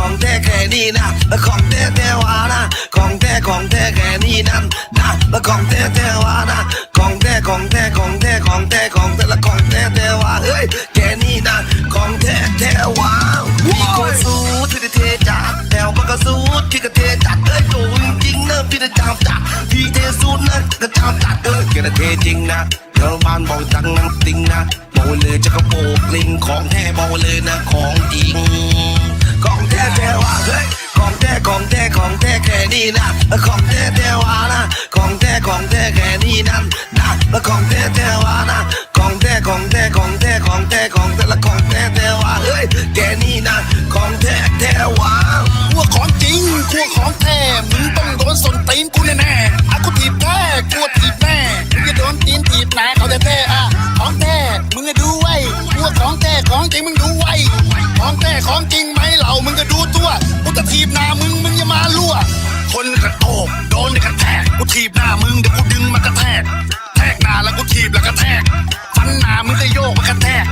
ของแท้แค่นี้นะของแท้แท้วานะ ของแท้ของแท้แค่นี้นั่นนะของแท้แท้วานะ ของแท้ของแท้ของแท้ของแท้ของแต่ละของแท้แท้วาเฮ้ยแค่นี้นะ ของแท้แท้วาพี่ก็สู้ที่จะเทจัดแถวมันก็สู้ที่จะเทจัดเอ้ยโดนจริงนะพี่จะจามจัดพี่เทสู้นะก็จามจัดเอ้ยแกะเทจริงนะเธอบ้านบอกจังน้ำติงนะบอกเลยจะกระโปกลิงของแท้บอกเลยนะของ ของแท้ของแท้ของแท้แค่นี้นะ ของแท้แท้วานะ ของแท้ของแท้แค่นี้นะ ถีบหน้ามึงเดี๋ยวกูดึงมากระแทก แทกหน้าแล้วกูถีบแล้วกระแทก ฟันหน้ามึงก็โยกมากระแทก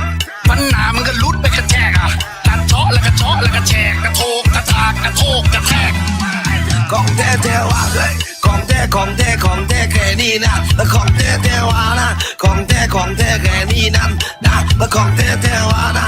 ฟันหน้ามึงก็ลุดไปกระแทกอะกัดเชาะแล้วกระเชาะแล้วกระแชกกระโทกกระทากกระโทกกระแทกของแท้แท้ว่าเฮ้ยของแท้ของแท้ของแท้แค่นี้นะของแท้แท้ว่านะ ของแท้ของแท้แค่นี้นั่นนะของแท้แท้ว่านะ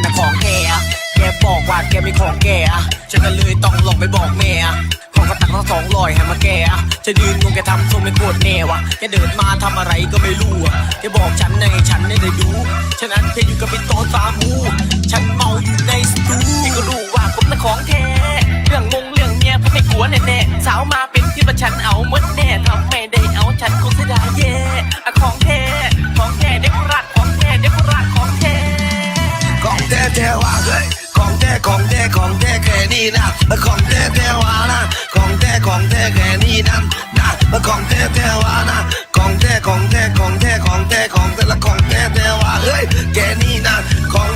นนะของแกแกบอกว่าแกมีของแกฉันก็เลยต้องหลบไปบอกแม่ของกระตักทั้งสองลอยให้มาแกจะยืนงงแกทำทรงเป็นโคตรแน่วะแกเดินมาทำอะไรก็ไม่รู้อะแกบอกฉันในฉันไม่ได้ดูฉะนั้นแกอยู่กับเป็นโตสามู ฉันเมาอยู่ในสตูแกก็รู้ว่าผมน่ะของแท้ นี่นะของแท้แท้วานะของแท้ของแท้แค่นี้นั่นนะของแท้แท้วานะของแท้ของแท้ของแท้ของแท้ของแต่ละของแท้แท้วาเฮ้ยแค่นี้นะของ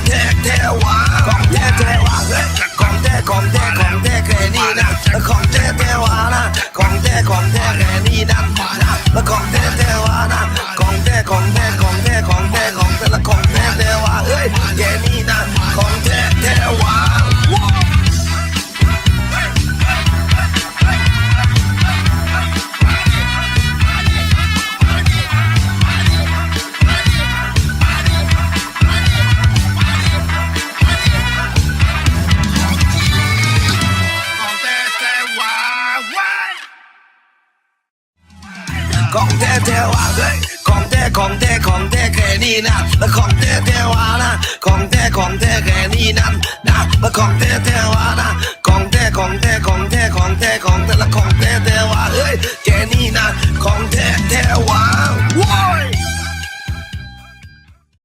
ของแท้แท้ว่าเฮ้ยของแท้ของแท้ของแท้แค่นี้นะของแท้แท้ว่านะของแท้ของแท้แค่นี้นั้นนะของแท้แท้ว่านะของแท้ของแท้ของแท้ของแท้ของแต่ละ